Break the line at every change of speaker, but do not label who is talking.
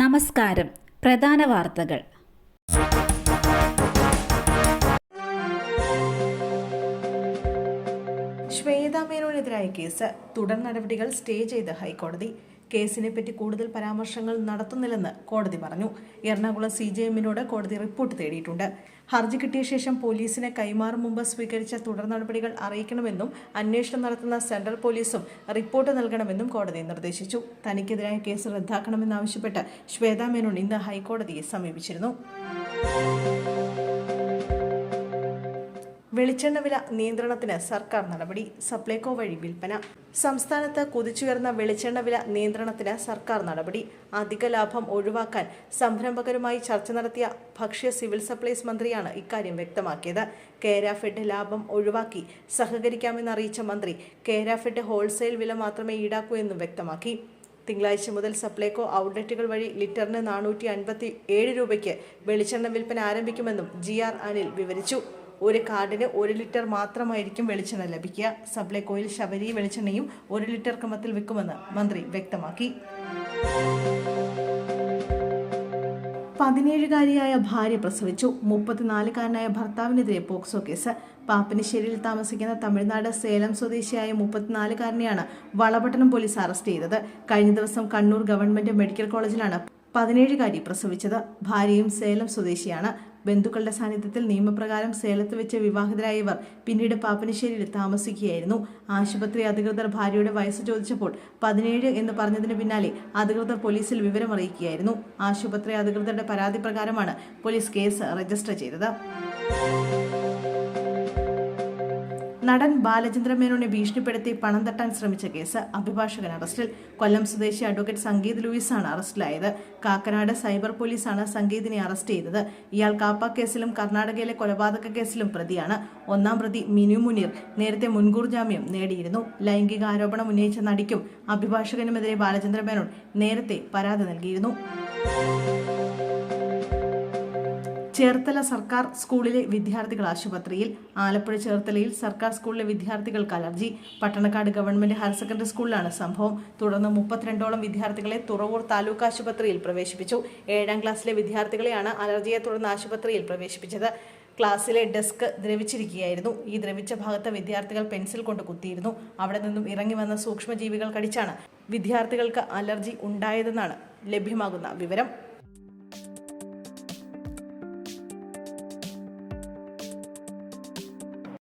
നമസ്കാരം. പ്രധാന വാർത്തകൾ.
ശ്വേതാമേനോനെതിരായ കേസ് തുടർ നടപടികൾ സ്റ്റേ ചെയ്ത് ഹൈക്കോടതി. കേസിനെ പറ്റി കൂടുതൽ പരാമർശങ്ങൾ നടത്തുന്നില്ലെന്ന് കോടതി പറഞ്ഞു. എറണാകുളം സി ജെ എമ്മിനോട് കോടതി റിപ്പോർട്ട് തേടിയിട്ടുണ്ട്. ഹർജി കിട്ടിയ ശേഷം പോലീസിനെ കൈമാറും മുമ്പ് സ്വീകരിച്ച തുടർ നടപടികൾ അറിയിക്കണമെന്നും അന്വേഷണം നടത്തുന്ന സെൻട്രൽ പോലീസും റിപ്പോർട്ട് നൽകണമെന്നും കോടതി നിർദ്ദേശിച്ചു. തനിക്കെതിരായ കേസ് റദ്ദാക്കണമെന്നാവശ്യപ്പെട്ട് ശ്വേതാ മേനോൻ ഇന്ന് ഹൈക്കോടതിയെ സമീപിച്ചിരുന്നു. വെളിച്ചെണ്ണ വില നിയന്ത്രണത്തിന് സർക്കാർ നടപടി സപ്ലൈകോ വഴി വിൽപ്പന. സംസ്ഥാനത്ത് കുതിച്ചുയർന്ന വെളിച്ചെണ്ണ വില നിയന്ത്രണത്തിന് സർക്കാർ നടപടി. അധിക ലാഭം ഒഴിവാക്കാൻ സംരംഭകരുമായി ചർച്ച നടത്തിയ ഭക്ഷ്യ സിവിൽ സപ്ലൈസ് മന്ത്രിയാണ് ഇക്കാര്യം വ്യക്തമാക്കിയത്. കേരാഫെഡ് ലാഭം ഒഴിവാക്കി സഹകരിക്കാമെന്ന് അറിയിച്ച മന്ത്രി കേരാഫെഡ് ഹോൾസെയിൽ വില മാത്രമേ ഈടാക്കൂ എന്നും വ്യക്തമാക്കി. തിങ്കളാഴ്ച മുതൽ സപ്ലൈകോ ഔട്ട്ലെറ്റുകൾ വഴി ലിറ്ററിന് നാനൂറ്റി അൻപത്തി ഏഴ് രൂപയ്ക്ക് വെളിച്ചെണ്ണ വിൽപ്പന ആരംഭിക്കുമെന്നും ജി ആർ അനിൽ വിവരിച്ചു. ഒരു കാർഡിന് ഒരു ലിറ്റർ മാത്രമായിരിക്കും വെളിച്ചെണ്ണ ലഭിക്കുക. സപ്ലൈകോയിൽ ശബരി വെളിച്ചെണ്ണയും ഒരു ലിറ്റർ ക്രമത്തിൽ വിൽക്കുമെന്ന് മന്ത്രി വ്യക്തമാക്കി. പതിനേഴുകാരിയായ ഭാര്യ പ്രസവിച്ചു. മുപ്പത്തിനാലുകാരനായ ഭർത്താവിനെതിരെ പോക്സോ കേസ്. പാപ്പനശ്ശേരിയിൽ താമസിക്കുന്ന തമിഴ്നാട് സേലം സ്വദേശിയായ മുപ്പത്തിനാലുകാരനെയാണ് വളപട്ടണം പോലീസ് അറസ്റ്റ് ചെയ്തത്. കഴിഞ്ഞ ദിവസം കണ്ണൂർ ഗവൺമെന്റ് മെഡിക്കൽ കോളേജിലാണ് പതിനേഴുകാരി പ്രസവിച്ചത്. ഭാര്യയും സേലം സ്വദേശിയാണ്. ബന്ധുക്കളുടെ സാന്നിധ്യത്തിൽ നിയമപ്രകാരം സേലത്ത് വെച്ച് വിവാഹിതരായ ഇവർ പിന്നീട് പാപ്പനശ്ശേരിയിൽ താമസിക്കുകയായിരുന്നു. ആശുപത്രി അധികൃതർ ഭാര്യയുടെ വയസ്സ് ചോദിച്ചപ്പോൾ പതിനേഴ് എന്ന് പറഞ്ഞതിന് പിന്നാലെ അധികൃതർ പോലീസിൽ വിവരം അറിയിക്കുകയായിരുന്നു ആശുപത്രി അധികൃതരുടെ പരാതി പ്രകാരമാണ് പോലീസ് കേസ് രജിസ്റ്റർ ചെയ്തത്. നടൻ ബാലചന്ദ്ര മേനോനെ ഭീഷണിപ്പെടുത്തി പണം തട്ടാൻ ശ്രമിച്ച കേസ് അഭിഭാഷകൻ അറസ്റ്റിൽ. കൊല്ലം സ്വദേശി അഡ്വക്കേറ്റ് സംഗീത് ലൂയിസാണ് അറസ്റ്റിലായത്. കാക്കനാട് സൈബർ പോലീസാണ് സംഗീതിനെ അറസ്റ്റ് ചെയ്തത്. ഇയാൾ കാപ്പ കേസിലും കർണാടകയിലെ കൊലപാതക കേസിലും പ്രതിയാണ്. ഒന്നാം പ്രതി മിനു മുനീർ നേരത്തെ മുൻകൂർ ജാമ്യം നേടിയിരുന്നു. ലൈംഗിക ആരോപണം ഉന്നയിച്ച നടിക്കും അഭിഭാഷകനുമെതിരെ ബാലചന്ദ്ര മേനോൻ നേരത്തെ പരാതി നൽകിയിരുന്നു. ചേർത്തല സർക്കാർ സ്കൂളിലെ വിദ്യാർത്ഥികൾ ആശുപത്രിയിൽ ആലപ്പുഴ ചേർത്തലയിൽ സർക്കാർ സ്കൂളിലെ വിദ്യാർത്ഥികൾക്ക് allergy Pattanakkad government higher secondary സ്കൂളിലാണ് സംഭവം. തുടർന്ന് മുപ്പത്തിരണ്ടോളം വിദ്യാർത്ഥികളെ തുറവൂർ താലൂക്ക് ആശുപത്രിയിൽ പ്രവേശിപ്പിച്ചു. ഏഴാം ക്ലാസ്സിലെ വിദ്യാർത്ഥികളെയാണ് അലർജിയെ തുടർന്ന് ആശുപത്രിയിൽ പ്രവേശിപ്പിച്ചത്. ക്ലാസ്സിലെ ഡെസ്ക് ദ്രവിച്ചിരിക്കുകയായിരുന്നു. ഈ ദ്രവിച്ച ഭാഗത്ത് വിദ്യാർത്ഥികൾ പെൻസിൽ കൊണ്ട് കുത്തിയിരുന്നു. അവിടെ നിന്നും ഇറങ്ങി വന്ന സൂക്ഷ്മജീവികൾ കടിച്ചാണ് വിദ്യാർത്ഥികൾക്ക് അലർജി ഉണ്ടായതെന്നാണ് ലഭ്യമാകുന്ന വിവരം.